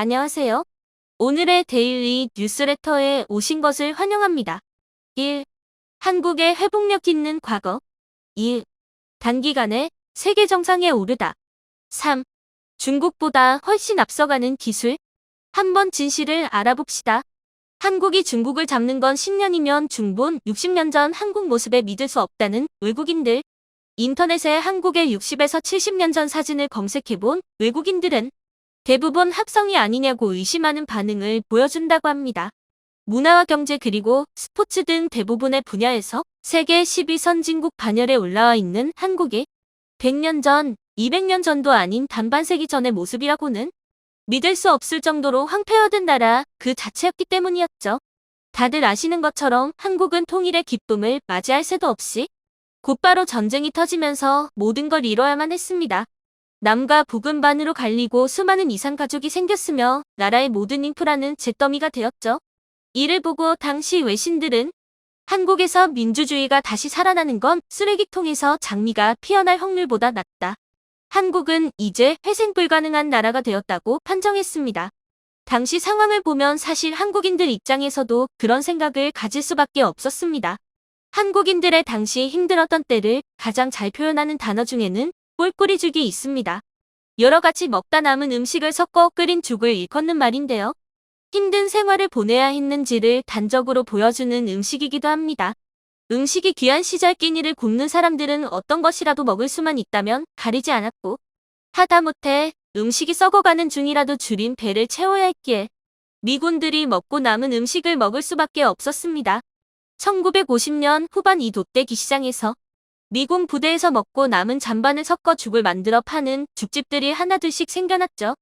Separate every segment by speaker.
Speaker 1: 안녕하세요. 오늘의 데일리 뉴스레터에 오신 것을 환영합니다. 1. 한국의 회복력 있는 과거. 2. 단기간에 세계 정상에 오르다. 3. 중국보다 훨씬 앞서가는 기술. 한번 진실을 알아봅시다. 한국이 중국을 잡는 건 10년이면 중본 60년 전 한국 모습에 믿을 수 없다는 외국인들. 인터넷에 한국의 60에서 70년 전 사진을 검색해본 외국인들은 대부분 합성이 아니냐고 의심하는 반응을 보여준다고 합니다. 문화와 경제 그리고 스포츠 등 대부분의 분야에서 세계 12선진국 반열에 올라와 있는 한국이 100년 전, 200년 전도 아닌 단반세기 전의 모습이라고는 믿을 수 없을 정도로 황폐화된 나라 그 자체였기 때문이었죠. 다들 아시는 것처럼 한국은 통일의 기쁨을 맞이할 새도 없이 곧바로 전쟁이 터지면서 모든 걸 잃어야만 했습니다. 남과 북은 반으로 갈리고 수많은 이상 가족이 생겼으며 나라의 모든 인프라는 잿더미가 되었죠. 이를 보고 당시 외신들은 한국에서 민주주의가 다시 살아나는 건 쓰레기통에서 장미가 피어날 확률보다 낮다. 한국은 이제 회생 불가능한 나라가 되었다고 판정했습니다. 당시 상황을 보면 사실 한국인들 입장에서도 그런 생각을 가질 수밖에 없었습니다. 한국인들의 당시 힘들었던 때를 가장 잘 표현하는 단어 중에는 꼴꼬리죽이 있습니다. 여러 가지 먹다 남은 음식을 섞어 끓인 죽을 일컫는 말인데요. 힘든 생활을 보내야 했는지를 단적으로 보여주는 음식이기도 합니다. 음식이 귀한 시절 끼니를 굶는 사람들은 어떤 것이라도 먹을 수만 있다면 가리지 않았고 하다못해 음식이 썩어가는 중이라도 줄인 배를 채워야 했기에 미군들이 먹고 남은 음식을 먹을 수밖에 없었습니다. 1950년 후반 이 돛대기 시장에서 미군 부대에서 먹고 남은 잔반을 섞어 죽을 만들어 파는 죽집들이 하나둘씩 생겨났죠.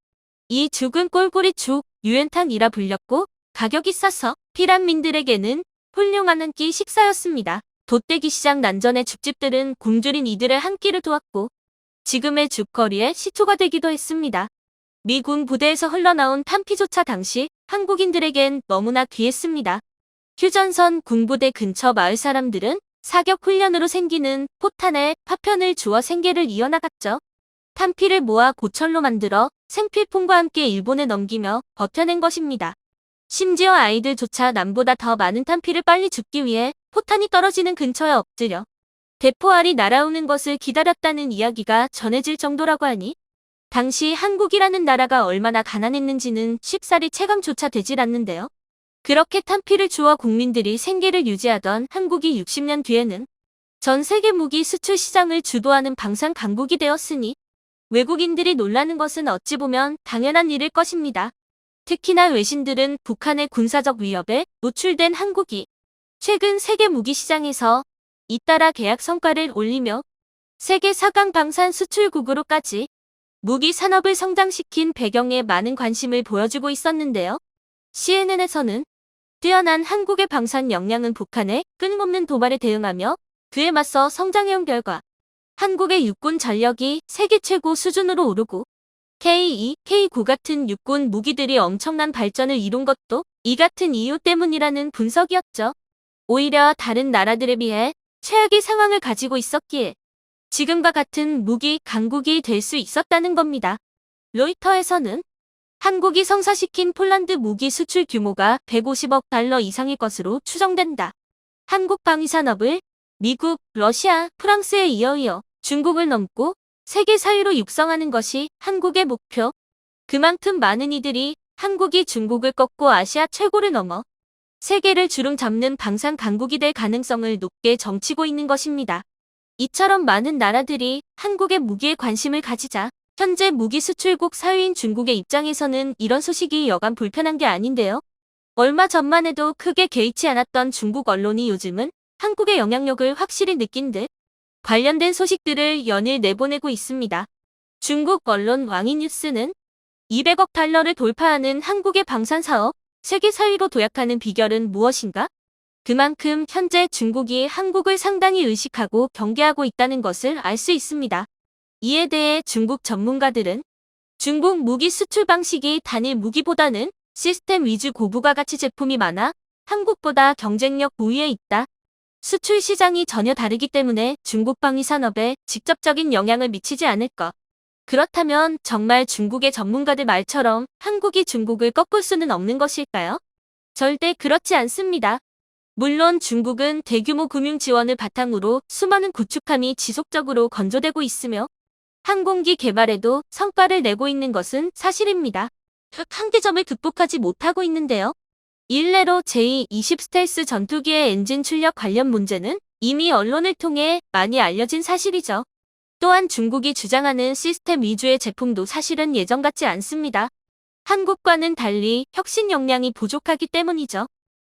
Speaker 1: 이 죽은 꼴꼬리 죽, 유엔탕이라 불렸고 가격이 싸서 피란민들에게는 훌륭한 한 끼 식사였습니다. 돛대기 시장 난전의 죽집들은 굶주린 이들의 한 끼를 도왔고 지금의 죽거리의 시초가 되기도 했습니다. 미군 부대에서 흘러나온 탄피조차 당시 한국인들에겐 너무나 귀했습니다. 휴전선 군부대 근처 마을 사람들은 사격 훈련으로 생기는 포탄에 파편을 주어 생계를 이어나갔죠. 탄피를 모아 고철로 만들어 생필품과 함께 일본에 넘기며 버텨낸 것입니다. 심지어 아이들조차 남보다 더 많은 탄피를 빨리 죽기 위해 포탄이 떨어지는 근처에 엎드려 대포알이 날아오는 것을 기다렸다는 이야기가 전해질 정도라고 하니 당시 한국이라는 나라가 얼마나 가난했는지는 쉽사리 체감조차 되질 않는데요. 그렇게 탄피를 주어 국민들이 생계를 유지하던 한국이 60년 뒤에는 전 세계 무기 수출 시장을 주도하는 방산 강국이 되었으니 외국인들이 놀라는 것은 어찌 보면 당연한 일일 것입니다. 특히나 외신들은 북한의 군사적 위협에 노출된 한국이 최근 세계 무기 시장에서 잇따라 계약 성과를 올리며 세계 4강 방산 수출국으로까지 무기 산업을 성장시킨 배경에 많은 관심을 보여주고 있었는데요. CNN에서는 뛰어난 한국의 방산 역량은 북한의 끊임없는 도발에 대응하며 그에 맞서 성장해온 결과 한국의 육군 전력이 세계 최고 수준으로 오르고 K2, K9 같은 육군 무기들이 엄청난 발전을 이룬 것도 이 같은 이유 때문이라는 분석이었죠. 오히려 다른 나라들에 비해 최악의 상황을 가지고 있었기에 지금과 같은 무기 강국이 될 수 있었다는 겁니다. 로이터에서는 한국이 성사시킨 폴란드 무기 수출 규모가 150억 달러 이상일 것으로 추정된다. 한국 방위산업을 미국, 러시아, 프랑스에 이어 이어 중국을 넘고 세계 사회로 육성하는 것이 한국의 목표. 그만큼 많은 이들이 한국이 중국을 꺾고 아시아 최고를 넘어 세계를 주름 잡는 방산 강국이 될 가능성을 높게 점치고 있는 것입니다. 이처럼 많은 나라들이 한국의 무기에 관심을 가지자 현재 무기 수출국 사위인 중국의 입장에서는 이런 소식이 여간 불편한 게 아닌데요. 얼마 전만 해도 크게 개의치 않았던 중국 언론이 요즘은 한국의 영향력을 확실히 느낀 듯 관련된 소식들을 연일 내보내고 있습니다. 중국 언론 왕이뉴스는 200억 달러를 돌파하는 한국의 방산 사업 세계 4위로 도약하는 비결은 무엇인가? 그만큼 현재 중국이 한국을 상당히 의식하고 경계하고 있다는 것을 알 수 있습니다. 이에 대해 중국 전문가들은 중국 무기 수출 방식이 단일 무기보다는 시스템 위주 고부가 가치 제품이 많아 한국보다 경쟁력 우위에 있다. 수출 시장이 전혀 다르기 때문에 중국 방위 산업에 직접적인 영향을 미치지 않을 것. 그렇다면 정말 중국의 전문가들 말처럼 한국이 중국을 꺾을 수는 없는 것일까요? 절대 그렇지 않습니다. 물론 중국은 대규모 금융 지원을 바탕으로 수많은 구축함이 지속적으로 건조되고 있으며 항공기 개발에도 성과를 내고 있는 것은 사실입니다. 그 한계점을 극복하지 못하고 있는데요. 일례로 제20 스텔스 전투기의 엔진 출력 관련 문제는 이미 언론을 통해 많이 알려진 사실이죠. 또한 중국이 주장하는 시스템 위주의 제품도 사실은 예전 같지 않습니다. 한국과는 달리 혁신 역량이 부족하기 때문이죠.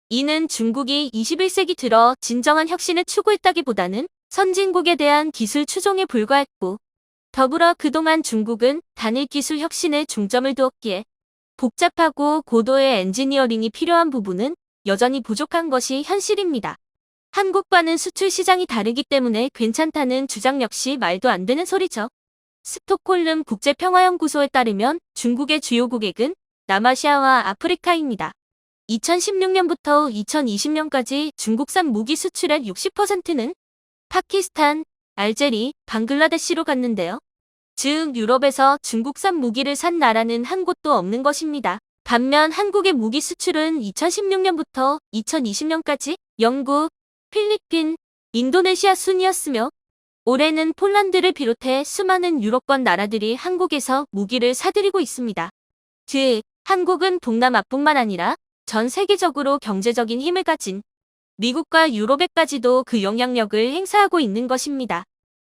Speaker 1: 이는 중국이 21세기 들어 진정한 혁신을 추구했다기보다는 선진국에 대한 기술 추종에 불과했고, 더불어 그동안 중국은 단일 기술 혁신에 중점을 두었기에 복잡하고 고도의 엔지니어링이 필요한 부분은 여전히 부족한 것이 현실입니다. 한국과는 수출 시장이 다르기 때문에 괜찮다는 주장 역시 말도 안 되는 소리죠. 스톡홀름 국제평화연구소에 따르면 중국의 주요 고객은 남아시아와 아프리카입니다. 2016년부터 2020년까지 중국산 무기 수출의 60%는 파키스탄, 알제리, 방글라데시로 갔는데요. 즉 유럽에서 중국산 무기를 산 나라는 한 곳도 없는 것입니다. 반면 한국의 무기 수출은 2016년부터 2020년까지 영국, 필리핀, 인도네시아 순이었으며 올해는 폴란드를 비롯해 수많은 유럽권 나라들이 한국에서 무기를 사들이고 있습니다. 즉, 한국은 동남아뿐만 아니라 전 세계적으로 경제적인 힘을 가진 미국과 유럽에까지도 그 영향력을 행사하고 있는 것입니다.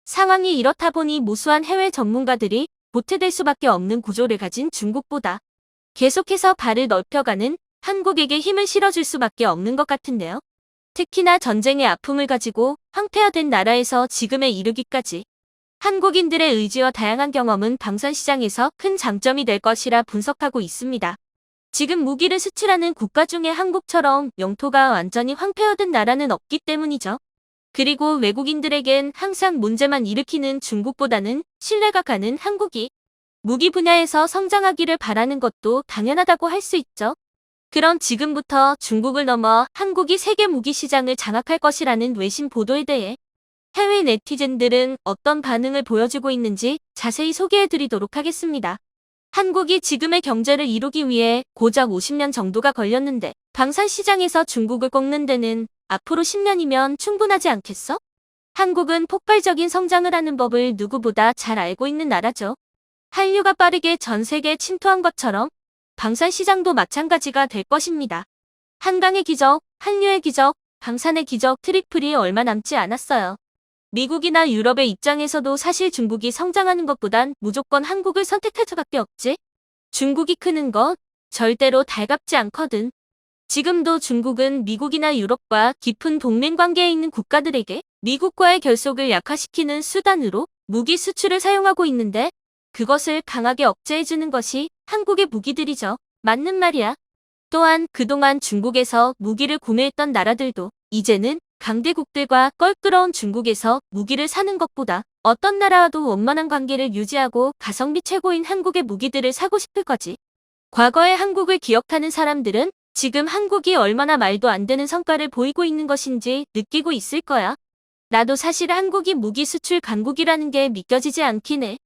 Speaker 1: 상황이 이렇다 보니 무수한 해외 전문가들이 보태될 수밖에 없는 구조를 가진 중국보다 계속해서 발을 넓혀가는 한국에게 힘을 실어줄 수밖에 없는 것 같은데요. 특히나 전쟁의 아픔을 가지고 황폐화된 나라에서 지금에 이르기까지 한국인들의 의지와 다양한 경험은 방산시장에서 큰 장점이 될 것이라 분석하고 있습니다. 지금 무기를 수출하는 국가 중에 한국처럼 영토가 완전히 황폐화된 나라는 없기 때문이죠. 그리고 외국인들에겐 항상 문제만 일으키는 중국보다는 신뢰가 가는 한국이 무기 분야에서 성장하기를 바라는 것도 당연하다고 할 수 있죠. 그럼 지금부터 중국을 넘어 한국이 세계 무기 시장을 장악할 것이라는 외신 보도에 대해 해외 네티즌들은 어떤 반응을 보여주고 있는지 자세히 소개해 드리도록 하겠습니다. 한국이 지금의 경제를 이루기 위해 고작 50년 정도가 걸렸는데 방산 시장에서 중국을 꺾는 데는 앞으로 10년이면 충분하지 않겠어? 한국은 폭발적인 성장을 하는 법을 누구보다 잘 알고 있는 나라죠. 한류가 빠르게 전 세계에 침투한 것처럼 방산 시장도 마찬가지가 될 것입니다. 한강의 기적, 한류의 기적, 방산의 기적 트리플이 얼마 남지 않았어요. 미국이나 유럽의 입장에서도 사실 중국이 성장하는 것보단 무조건 한국을 선택할 수밖에 없지. 중국이 크는 것 절대로 달갑지 않거든. 지금도 중국은 미국이나 유럽과 깊은 동맹 관계에 있는 국가들에게 미국과의 결속을 약화시키는 수단으로 무기 수출을 사용하고 있는데 그것을 강하게 억제해주는 것이 한국의 무기들이죠. 맞는 말이야. 또한 그동안 중국에서 무기를 구매했던 나라들도 이제는 강대국들과 껄끄러운 중국에서 무기를 사는 것보다 어떤 나라와도 원만한 관계를 유지하고 가성비 최고인 한국의 무기들을 사고 싶을 거지. 과거의 한국을 기억하는 사람들은 지금 한국이 얼마나 말도 안 되는 성과를 보이고 있는 것인지 느끼고 있을 거야. 나도 사실 한국이 무기 수출 강국이라는 게 믿겨지지 않긴 해.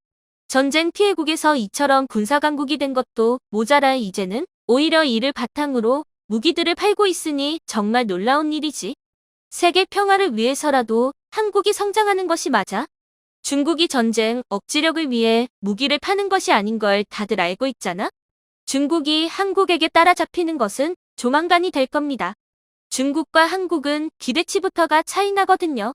Speaker 1: 전쟁 피해국에서 이처럼 군사 강국이 된 것도 모자라 이제는 오히려 이를 바탕으로 무기들을 팔고 있으니 정말 놀라운 일이지. 세계 평화를 위해서라도 한국이 성장하는 것이 맞아. 중국이 전쟁 억지력을 위해 무기를 파는 것이 아닌 걸 다들 알고 있잖아. 중국이 한국에게 따라잡히는 것은 조만간이 될 겁니다. 중국과 한국은 기대치부터가 차이 나거든요.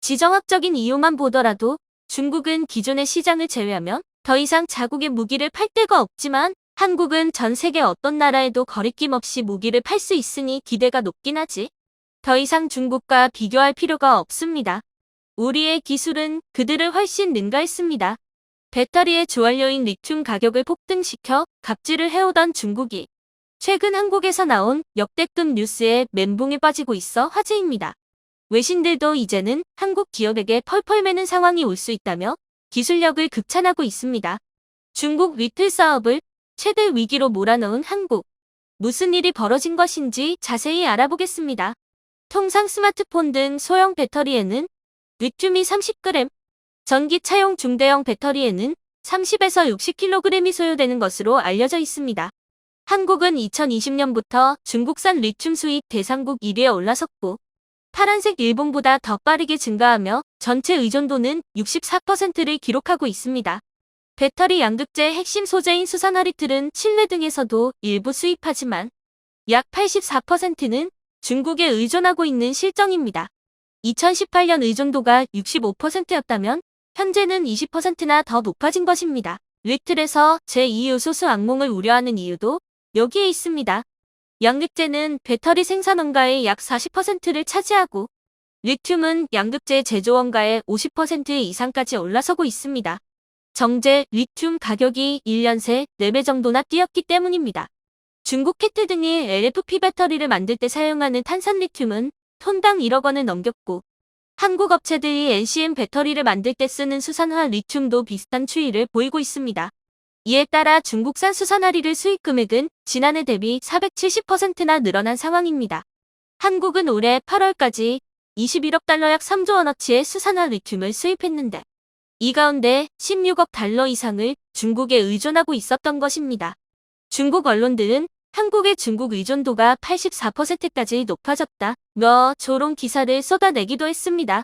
Speaker 1: 지정학적인 이유만 보더라도 중국은 기존의 시장을 제외하면 더 이상 자국의 무기를 팔 데가 없지만 한국은 전 세계 어떤 나라에도 거리낌 없이 무기를 팔 수 있으니 기대가 높긴 하지. 더 이상 중국과 비교할 필요가 없습니다. 우리의 기술은 그들을 훨씬 능가했습니다. 배터리의 주원료인 리튬 가격을 폭등시켜 갑질을 해오던 중국이 최근 한국에서 나온 역대급 뉴스에 멘붕에 빠지고 있어 화제입니다. 외신들도 이제는 한국 기업에게 펄펄 매는 상황이 올 수 있다며 기술력을 극찬하고 있습니다. 중국 리틀 사업을 최대 위기로 몰아넣은 한국. 무슨 일이 벌어진 것인지 자세히 알아보겠습니다. 통상 스마트폰 등 소형 배터리에는 리튬이 30g, 전기차용 중대형 배터리에는 30에서 60kg이 소요되는 것으로 알려져 있습니다. 한국은 2020년부터 중국산 리튬 수입 대상국 1위에 올라섰고 파란색 일본보다 더 빠르게 증가하며 전체 의존도는 64%를 기록하고 있습니다. 배터리 양극재 핵심 소재인 수산화리틀은 칠레 등에서도 일부 수입하지만 약 84%는 중국에 의존하고 있는 실정입니다. 2018년 의존도가 65%였다면 현재는 20%나 더 높아진 것입니다. 리틀에서 제2요소수 악몽을 우려하는 이유도 여기에 있습니다. 양극재는 배터리 생산 원가의 약 40%를 차지하고 리튬은 양극재 제조 원가의 50% 이상까지 올라서고 있습니다. 정제 리튬 가격이 1년 새 4배 정도나 뛰었기 때문입니다. 중국 캐트 등이 LFP 배터리를 만들 때 사용하는 탄산 리튬은 톤당 1억 원을 넘겼고 한국 업체들이 NCM 배터리를 만들 때 쓰는 수산화 리튬도 비슷한 추이를 보이고 있습니다. 이에 따라 중국산 수산화리를 수입 금액은 지난해 대비 470%나 늘어난 상황입니다. 한국은 올해 8월까지 21억 달러 약 3조 원어치의 수산화 리튬을 수입했는데 이 가운데 16억 달러 이상을 중국에 의존하고 있었던 것입니다. 중국 언론들은 한국의 중국 의존도가 84%까지 높아졌다. 며 조롱 기사를 쏟아내기도 했습니다.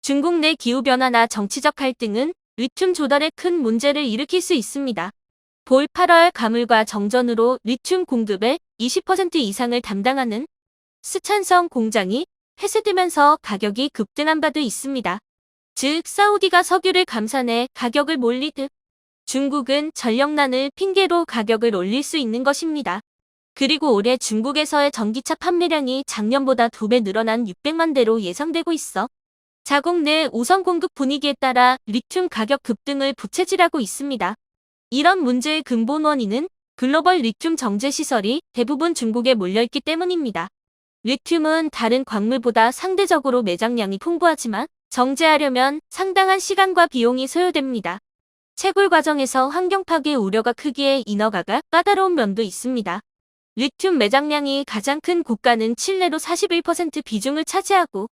Speaker 1: 중국 내 기후변화나 정치적 갈등은 리튬 조달에 큰 문제를 일으킬 수 있습니다. 볼 8월 가물과 정전으로 리튬 공급의 20% 이상을 담당하는 스촨성 공장이 폐쇄되면서 가격이 급등한 바도 있습니다. 즉 사우디가 석유를 감산해 가격을 몰리듯 중국은 전력난을 핑계로 가격을 올릴 수 있는 것입니다. 그리고 올해 중국에서의 전기차 판매량이 작년보다 2배 늘어난 600만 대로 예상되고 있어 자국 내 우선 공급 분위기에 따라 리튬 가격 급등을 부채질하고 있습니다. 이런 문제의 근본 원인은 글로벌 리튬 정제 시설이 대부분 중국에 몰려있기 때문입니다. 리튬은 다른 광물보다 상대적으로 매장량이 풍부하지만 정제하려면 상당한 시간과 비용이 소요됩니다. 채굴 과정에서 환경 파괴 우려가 크기에 인허가가 까다로운 면도 있습니다. 리튬 매장량이 가장 큰 국가는 칠레로 41% 비중을 차지하고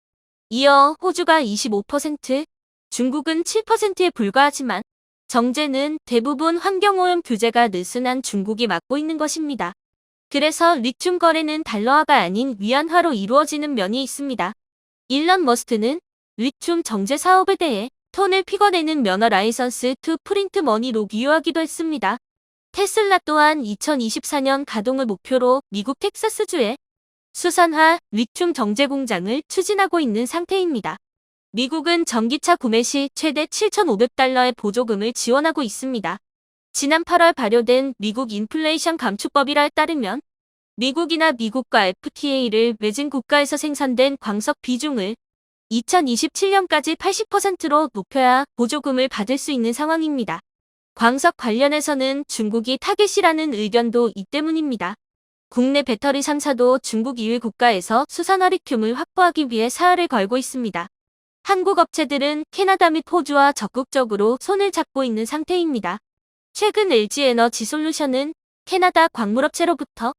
Speaker 1: 이어 호주가 25%, 중국은 7%에 불과하지만 정제는 대부분 환경오염 규제가 느슨한 중국이 맡고 있는 것입니다. 그래서 리튬 거래는 달러화가 아닌 위안화로 이루어지는 면이 있습니다. 일런 머스트는 리튬 정제 사업에 대해 톤을 피궈내는 면허 라이선스 투 프린트 머니로 비유하기도 했습니다. 테슬라 또한 2024년 가동을 목표로 미국 텍사스주에 수산화 리튬 정제 공장을 추진하고 있는 상태입니다. 미국은 전기차 구매 시 최대 7,500달러의 보조금을 지원하고 있습니다. 지난 8월 발효된 미국 인플레이션 감축법이라에 따르면 미국이나 미국과 FTA를 맺은 국가에서 생산된 광석 비중을 2027년까지 80%로 높여야 보조금을 받을 수 있는 상황입니다. 광석 관련해서는 중국이 타겟이라는 의견도 이 때문입니다. 국내 배터리 3사도 중국 2위 국가에서 수산화 리튬을 확보하기 위해 사활을 걸고 있습니다. 한국 업체들은 캐나다 및 호주와 적극적으로 손을 잡고 있는 상태입니다. 최근 LG에너지 솔루션은 캐나다 광물업체로부터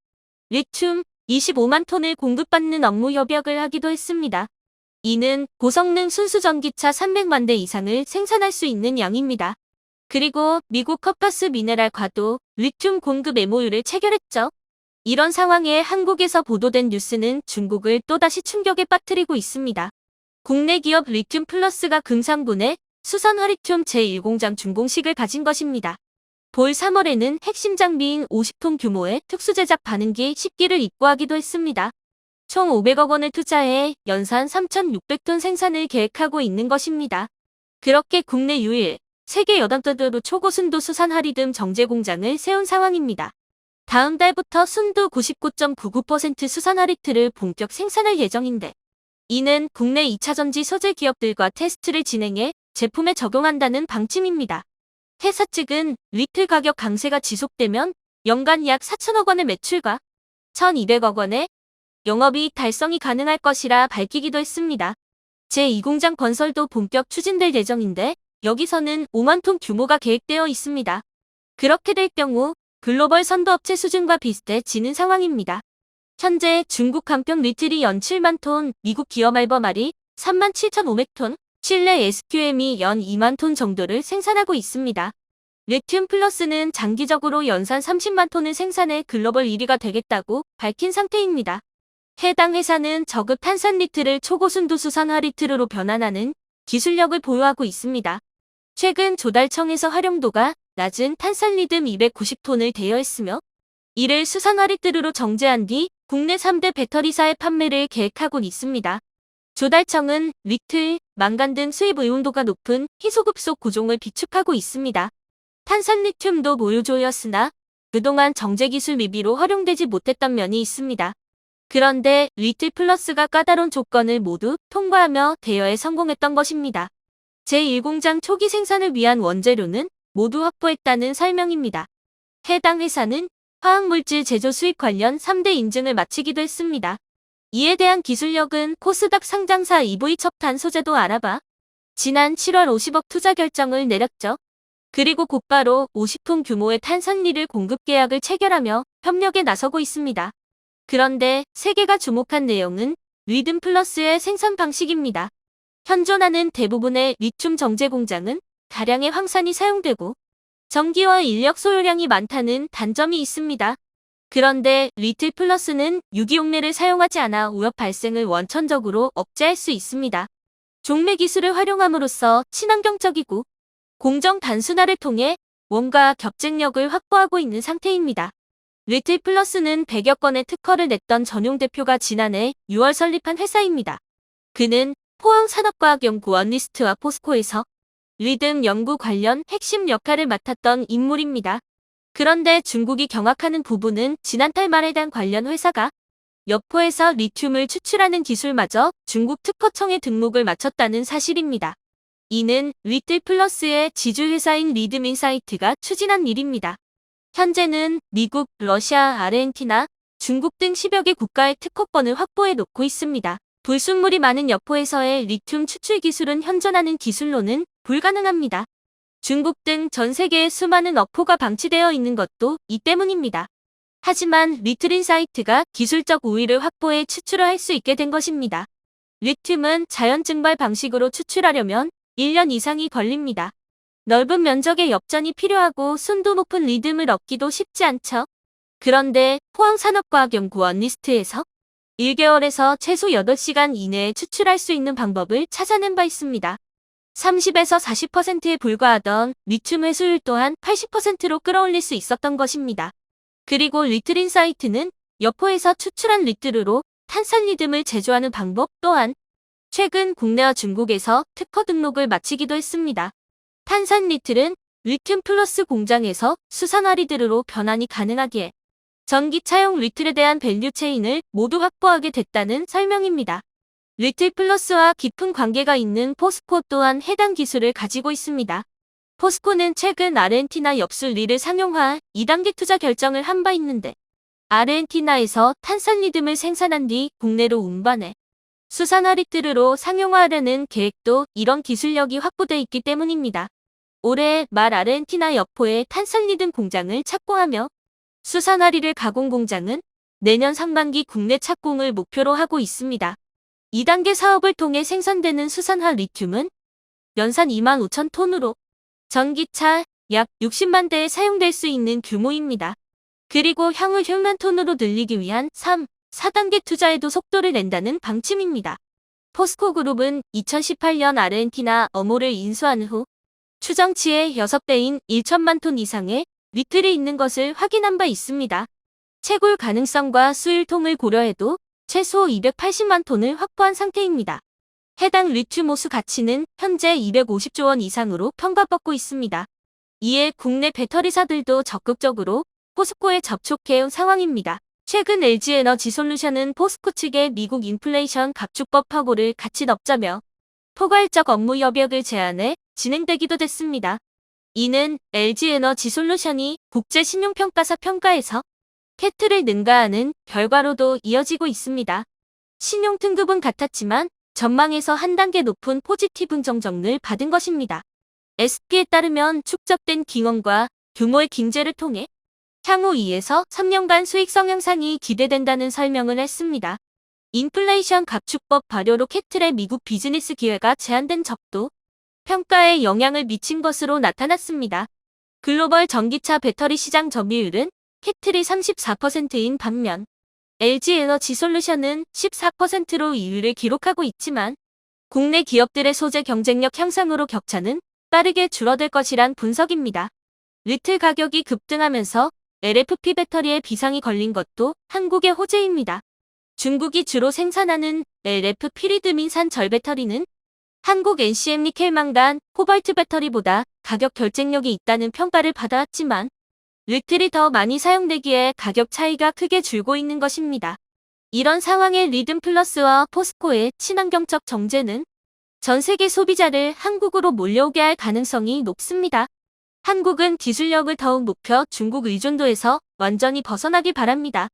Speaker 1: 리튬 25만 톤을 공급받는 업무 협약을 하기도 했습니다. 이는 고성능 순수 전기차 300만 대 이상을 생산할 수 있는 양입니다. 그리고 미국 커퍼스 미네랄 과도 리튬 공급 MOU를 체결했죠. 이런 상황에 한국에서 보도된 뉴스는 중국을 또다시 충격에 빠뜨리고 있습니다. 국내 기업 리튬 플러스가 금상군에 수선 화리튬 제1공장 준공식을 가진 것입니다. 볼 3월에는 핵심 장비인 50톤 규모의 특수제작 반응기 10기를 입고하기도 했습니다. 총 500억 원을 투자해 연산 3,600톤 생산을 계획하고 있는 것입니다. 그렇게 국내 유일, 세계 여단떠드로 초고 순도 수산 하리듬 정제 공장을 세운 상황입니다. 다음 달부터 순도 99.99% 수산 하리트를 본격 생산할 예정인데 이는 국내 2차전지 소재 기업들과 테스트를 진행해 제품에 적용한다는 방침입니다. 회사 측은 리틀 가격 강세가 지속되면 연간 약 4천억 원의 매출과 1,200억 원의 영업이익 달성이 가능할 것이라 밝히기도 했습니다. 제2공장 건설도 본격 추진될 예정인데 여기서는 5만 톤 규모가 계획되어 있습니다. 그렇게 될 경우 글로벌 선도업체 수준과 비슷해지는 상황입니다. 현재 중국 간평 리틀이 연 7만 톤, 미국 기업 알버말이 3만 7,500톤, 칠레 SQM이 연 2만 톤 정도를 생산하고 있습니다. 리튬 플러스는 장기적으로 연산 30만 톤을 생산해 글로벌 1위가 되겠다고 밝힌 상태입니다. 해당 회사는 저급 탄산 리트를 초고순도 수산화 리트로 변환하는 기술력을 보유하고 있습니다. 최근 조달청에서 활용도가 낮은 탄산 리듬 290톤을 대여했으며 이를 수산화 리트로 정제한 뒤 국내 3대 배터리사의 판매를 계획하고 있습니다. 조달청은 리틀, 망간 등 수입 의존도가 높은 희소급속 구종을 비축하고 있습니다. 탄산 리튬도 모유조였으나 그동안 정제 기술 미비로 활용되지 못했던 면이 있습니다. 그런데 리틀 플러스가 까다로운 조건을 모두 통과하며 대여에 성공했던 것입니다. 제1공장 초기 생산을 위한 원재료는 모두 확보했다는 설명입니다. 해당 회사는 화학물질 제조 수입 관련 3대 인증을 마치기도 했습니다. 이에 대한 기술력은 코스닥 상장사 EV 첩탄 소재도 알아봐 지난 7월 50억 투자 결정을 내렸죠. 그리고 곧바로 50톤 규모의 탄산리를 공급 계약을 체결하며 협력에 나서고 있습니다. 그런데 세계가 주목한 내용은 리듬 플러스의 생산 방식입니다. 현존하는 대부분의 리튬 정제 공장은 다량의 황산이 사용되고 전기와 인력 소요량이 많다는 단점이 있습니다. 그런데 리틀 플러스는 유기용매를 사용하지 않아 오염 발생을 원천적으로 억제할 수 있습니다. 종매 기술을 활용함으로써 친환경적이고 공정 단순화를 통해 원가 경쟁력을 확보하고 있는 상태입니다. 리틀 플러스는 100여 건의 특허를 냈던 전용 대표가 지난해 6월 설립한 회사입니다. 그는 포항산업과학연구원 리스트와 포스코에서 리듬 연구 관련 핵심 역할을 맡았던 인물입니다. 그런데 중국이 경악하는 부분은 지난달 말에 대한 관련 회사가 여포에서 리튬을 추출하는 기술마저 중국 특허청에 등록을 마쳤다는 사실입니다. 이는 리틀 플러스의 지주회사인 리듬인사이트가 추진한 일입니다. 현재는 미국, 러시아, 아르헨티나, 중국 등 10여 개 국가의 특허권을 확보해 놓고 있습니다. 불순물이 많은 여포에서의 리튬 추출 기술은 현존하는 기술로는 불가능합니다. 중국 등 전 세계에 수많은 어포가 방치되어 있는 것도 이 때문입니다. 하지만 리틀인 사이트가 기술적 우위를 확보해 추출을 할 수 있게 된 것입니다. 리튬은 자연 증발 방식으로 추출하려면 1년 이상이 걸립니다. 넓은 면적의 엽전이 필요하고 순도 높은 리듬을 얻기도 쉽지 않죠. 그런데 포항산업과학연구원 리스트에서 1개월에서 최소 8시간 이내에 추출할 수 있는 방법을 찾아낸 바 있습니다. 30에서 40%에 불과하던 리튬 회수율 또한 80%로 끌어올릴 수 있었던 것입니다. 그리고 리틀인 사이트는 여포에서 추출한 리트르로 탄산 리듬을 제조하는 방법 또한 최근 국내와 중국에서 특허 등록을 마치기도 했습니다. 탄산 리틀은 리튬 플러스 공장에서 수산화 리드르로 변환이 가능하기에 전기차용 리틀에 대한 밸류 체인을 모두 확보하게 됐다는 설명입니다. 리틀 플러스와 깊은 관계가 있는 포스코 또한 해당 기술을 가지고 있습니다. 포스코는 최근 아르헨티나 엽술 리를 상용화 2단계 투자 결정을 한 바 있는데 아르헨티나에서 탄산 리듬을 생산한 뒤 국내로 운반해 수산화 리트르로 상용화하려는 계획도 이런 기술력이 확보돼 있기 때문입니다. 올해 말 아르헨티나 여포의 탄산 리듬 공장을 착공하며 수산화리를 가공 공장은 내년 상반기 국내 착공을 목표로 하고 있습니다. 2단계 사업을 통해 생산되는 수산화 리튬은 연산 2만 5천 톤으로 전기차 약 60만 대에 사용될 수 있는 규모입니다. 그리고 향후 100만 톤으로 늘리기 위한 3, 4단계 투자에도 속도를 낸다는 방침입니다. 포스코 그룹은 2018년 아르헨티나 어모를 인수한 후 추정치의 6배인 1천만 톤 이상의 리틀이 있는 것을 확인한 바 있습니다. 채굴 가능성과 수일통을 고려해도 최소 280만 톤을 확보한 상태입니다. 해당 리튬 호수 가치는 현재 250조 원 이상으로 평가받고 있습니다. 이에 국내 배터리사들도 적극적으로 포스코에 접촉해온 상황입니다. 최근 LG에너지 솔루션은 포스코 측의 미국 인플레이션 각축법 파고를 같이 넣자며 포괄적 업무 협약을 제안해 진행되기도 됐습니다. 이는 LG에너지 솔루션이 국제 신용평가사 평가에서 캐트를 능가하는 결과로도 이어지고 있습니다. 신용 등급은 같았지만 전망에서 한 단계 높은 포지티브 정정을 받은 것입니다. SP에 따르면 축적된 기원과 규모의 긴제를 통해 향후 2에서 3년간 수익 성 향상이 기대된다는 설명을 했습니다. 인플레이션 각축법 발효로 캐틀의 미국 비즈니스 기회가 제한된 적도 평가에 영향을 미친 것으로 나타났습니다. 글로벌 전기차 배터리 시장 점유율은 캣틀이 34%인 반면 LG 에너지 솔루션은 14%로 2위를 기록하고 있지만 국내 기업들의 소재 경쟁력 향상으로 격차는 빠르게 줄어들 것이란 분석입니다. 리틀 가격이 급등하면서 LFP 배터리에 비상이 걸린 것도 한국의 호재입니다. 중국이 주로 생산하는 LFP 리드민산 절 배터리는 한국 NCM 니켈 망간 코발트 배터리보다 가격 결정력이 있다는 평가를 받아왔지만 리틀이 더 많이 사용되기에 가격 차이가 크게 줄고 있는 것입니다. 이런 상황에 리듬 플러스와 포스코의 친환경적 정제는 전 세계 소비자를 한국으로 몰려오게 할 가능성이 높습니다. 한국은 기술력을 더욱 높여 중국 의존도에서 완전히 벗어나기 바랍니다.